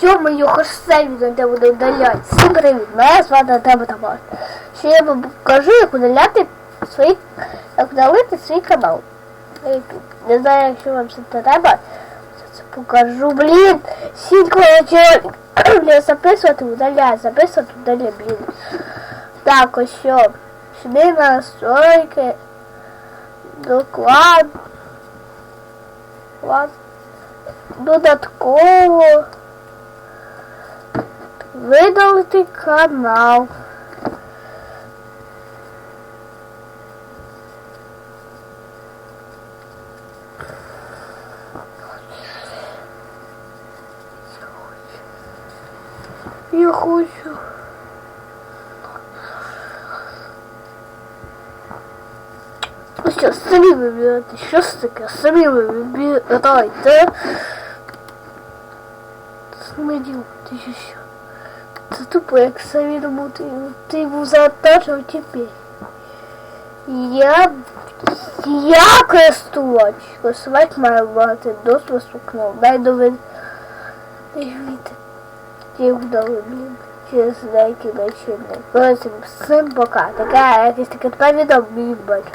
Тьома його ж самі на тебе буде удаляти. Всім привіт, мене звати тебе Тамар. Ще я вам покажу, як удаляти свій, як удалити свій канал. Не знаю, якщо вам це треба. Це покажу, блін. Сітко почала не записувати, удаляй, записувати, удаляй, блін. Так, ось що. Сюди настройки. Доклад. Клад. Додатково. Видалити канал. Я хочу. Ну що, самі вибирайте, що це таке? Самі ви вибирайте. Смидів, Це тупо, як самі думати. Ти був заточив тепер. Я... Я користувач. Користувач має мати доступ к. Дай довед... Дивіться. Вдали, блін. Через деякі причини. Коротше, всім пока. Така якась таке повідомлення бачу.